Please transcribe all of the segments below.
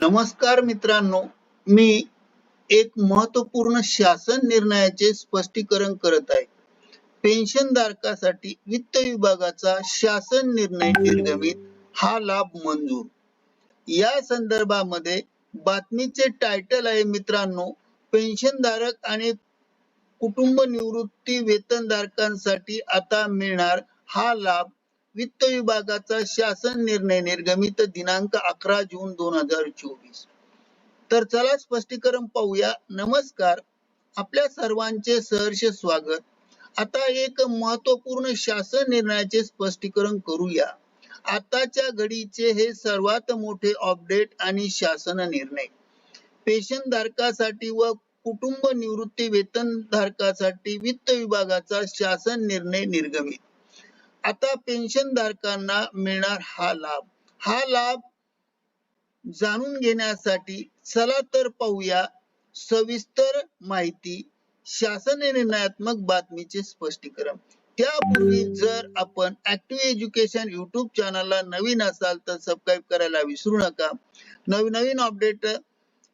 नमस्कार मित्रांनो मी एक महत्त्वपूर्ण शासन निर्णयाचे स्पष्टीकरण करत आहे. पेन्शनधारकासाठी वित्त विभागाचा शासन निर्णय निर्गमित हा लाभ मंजूर. या संदर्भामध्ये बातमीचे टायटल आहे मित्रांनो पेन्शनधारक आणि कुटुंब निवृत्ती वेतनधारकांसाठी आता मिळणार हा लाभ वित्त विभागाचा शासन निर्णय निर्गमित दिनांक अकरा जून दोन हजार चोवीस. तर चला स्पष्टीकरण पाहूया. नमस्कार. आपल्या सर्वांचे सहर्ष स्वागत. आता एक महत्त्वपूर्ण शासन निर्णयाचे स्पष्टीकरण करूया. आताच्या घडीचे हे सर्वात मोठे अपडेट आणि शासन निर्णय. पेन्शन धारकासाठी व कुटुंब निवृत्ती वेतन धारकासाठी वित्त विभागाचा शासन निर्णय निर्गमित. आता पेन्शन धारकांना मिळणार हा लाभ. हा लाभ जाणून घेण्यासाठी चला तर पाहूया सविस्तर माहिती शासन निर्णयात्मक बातमीचे स्पष्टीकरण. त्यापूर्वी जर आपण ऍक्टिव्ह एज्युकेशन युट्यूब चॅनलला नवीन असाल तर सबस्क्राईब करायला विसरू नका. नवीन नवीन अपडेट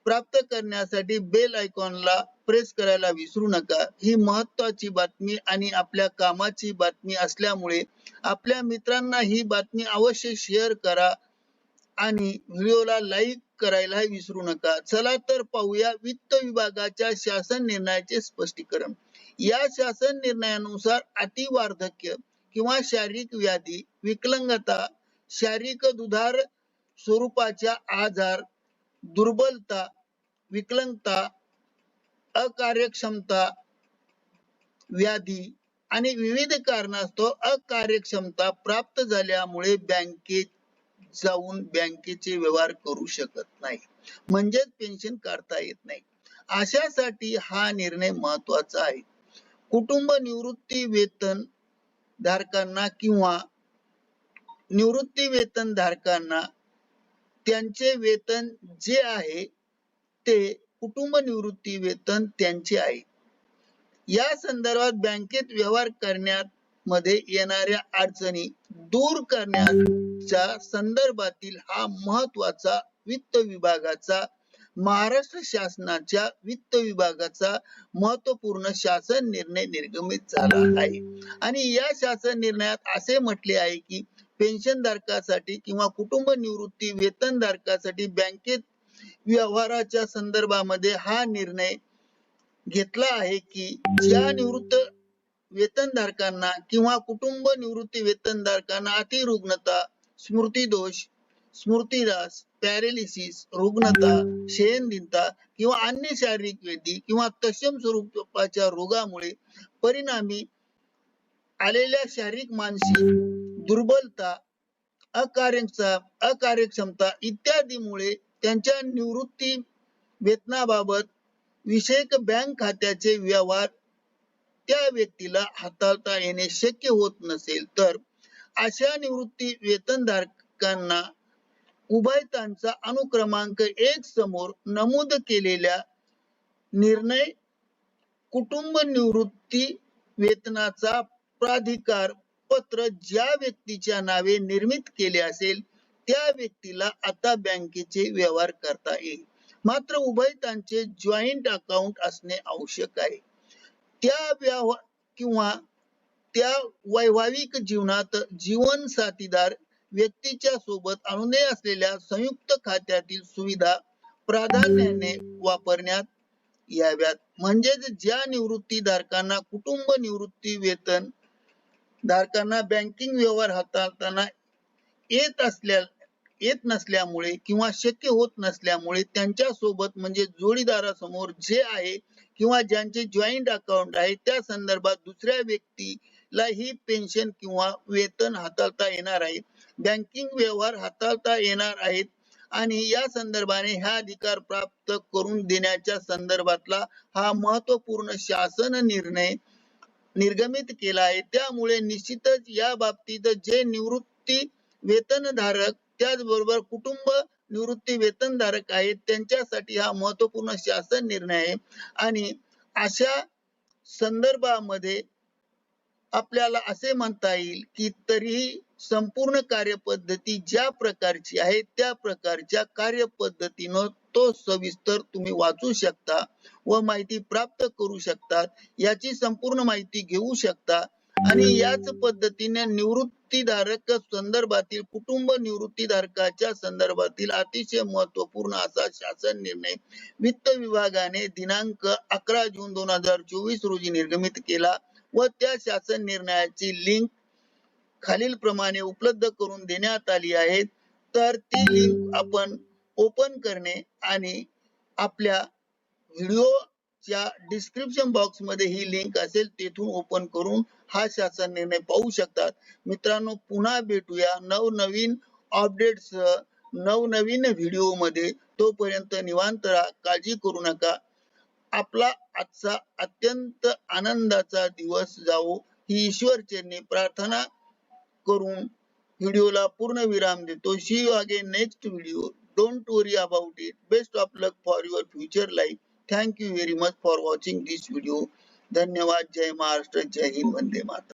प्राप्त करण्यासाठी बेल आयकॉनला प्रेस करायला विसरू नका. ही महत्वाची बातमी आणि आपल्या कामाची बातमी असल्यामुळे आपल्या मित्रांना ही बातमी अवश्य शेअर करा आणि व्हिडिओला लाईक करायला विसरू नका. चला तर पाहूया वित्त विभागाच्या शासन निर्णयाचे स्पष्टीकरण. या शासन निर्णयानुसार अतिवार्धक्य किंवा शारीरिक व्याधी विकलांगता शारीरिक दुधार स्वरूपाच्या आजार दुर्बलता विकलांगता अकार्यक्षमता व्याधी आणि विविध कारणास्तव अकार्यक्षमता प्राप्त झाल्यामुळे बँकेत जाऊन बँकेचे व्यवहार करू शकत नाही. म्हणजेच पेन्शन काढता येत नाही. अशासाठी हा निर्णय महत्त्वाचा आहे. कुटुंब निवृत्ती वेतन धारकांना किंवा निवृत्ती वेतन धारकांना त्यांचे वेतन जे आहे ते कुटुंब निवृत्ती वेतन त्यांचे आहे. या संदर्भात बँकेत व्यवहार करण्यात मध्ये येणाऱ्या अडचणी दूर करण्याच्या संदर्भातील हा महत्त्वाचा वित्त विभागाचा महाराष्ट्र शासनाच्या वित्त विभागाचा महत्त्वपूर्ण शासन निर्णय निर्गमित झाला आहे. आणि या शासन निर्णयात असे म्हटले आहे की पेन्शन धारकासाठी किंवा कुटुंब निवृत्ती वेतन धारकासाठी बँकेत व्यवहाराच्या संदर्भामध्ये हा निर्णय घेतला आहे की ज्या निवृत्त वेतनधारकांना किंवा कुटुंब निवृत्ती वेतनधारकांना अतिरुग्णता स्मृतिदोष स्मृतिदास पॅरेलिसिस रुग्णता शयनदिनता किंवा अन्य शारीरिक व्याधी किंवा तशम स्वरूपाच्या रोगामुळे परिणामी आलेल्या शारीरिक मानसिक दुर्बलता अकार्यक्षमता अकार्यक्षमता इत्यादीमुळे त्यांच्या निवृत्ती वेतनाबाबत विषयक बँक खात्याचे व्यवहार त्या व्यक्तीला हाताळता येणे शक्य होत नसेल तर अशा निवृत्ती वेतनधारकांना उभयतांचा अनुक्रमांक एक समोर नमूद केलेल्या निर्णय कुटुंब निवृत्ती वेतनाचा प्राधिकार पत्र ज्या व्यक्तीच्या नावे निर्मित केले असेल त्या व्यक्तीला आता बँकेचे व्यवहार करता येईल. मात्र उभयतांचे जॉईंट अकाउंट असणे आवश्यक आहे. त्या व्यवहार किंवा त्या वैवाहिक जीवनात जीवन साथीदार व्यक्तीच्या सोबत अनुनय असलेल्या संयुक्त खात्यातील सुविधा प्राधान्याने वापरण्यात याव्यात. म्हणजेच ज्या निवृत्ती धारकांना कुटुंब निवृत्ती वेतन धारकांना बँकिंग व्यवहार हाताळताना येत असल्या येत नसल्यामुळे किंवा शक्य होत नसल्यामुळे त्यांच्यासोबत म्हणजे जोडीदारासमोर जे आहे किंवा ज्यांचे जॉईंट अकाउंट आहे त्या संदर्भात दुसऱ्या व्यक्तीला ही पेन्शन किंवा वेतन हाताळता येणार आहे. बँकिंग व्यवहार हाताळता येणार आहेत आणि या संदर्भाने हा अधिकार प्राप्त करून देण्याच्या संदर्भातला हा महत्त्वपूर्ण शासन निर्णय निर्गमित केला आहे. त्यामुळे निश्चितच या बाबतीत जे निवृत्ती वेतनधारक त्याचबरोबर कुटुंब निवृत्ती वेतनधारक आहेत. त्यांच्यासाठी हा महत्त्वपूर्ण शासन निर्णय आहे. आणि अशा संदर्भामध्ये आपल्याला असे म्हणता येईल की तरीही संपूर्ण कार्यपद्धती ज्या प्रकारची आहे त्या प्रकारच्या कार्यपद्धतीनं तो सविस्तर तुम्ही वाचू शकता व माहिती प्राप्त करू शकता. याची संपूर्ण माहिती घेऊ शकता. आणि याच पद्धतीने निवृत्त निवृत्तीधारक संदर्भातील कुटुंब निवृत्तीधारकाच्या संदर्भातील अतिशय महत्त्वपूर्ण असा शासन निर्णय वित्त विभागाने दिनांक अकरा जून दोन हजार चोवीस रोजी निर्गमित केला व त्या शासन निर्णयाची लिंक खालील प्रमाणे उपलब्ध करून देण्यात आली आहे. तर ती लिंक आपण ओपन करणे आणि आपल्या व्हिडिओ च्या डिस्क्रिप्शन बॉक्समध्ये ही लिंक असेल तेथून ओपन करून हा शासन निर्णय पाहू शकतात. मित्रांनो पुन्हा भेटूया नवनवीन अपडेट्स नवनवीन व्हिडिओमध्ये. तोपर्यंत निवांत राहा काळजी करू नका. आपला आजचा अत्यंत आनंदाचा दिवस जावो. ही ईश्वर चरणी प्रार्थना करून व्हिडिओला पूर्ण विराम देतो. See you again next video don't worry about it best of luck for your future life thank you very much for watching this video धन्यवाद. जय महाराष्ट्र. जय हिंद. वंदे माता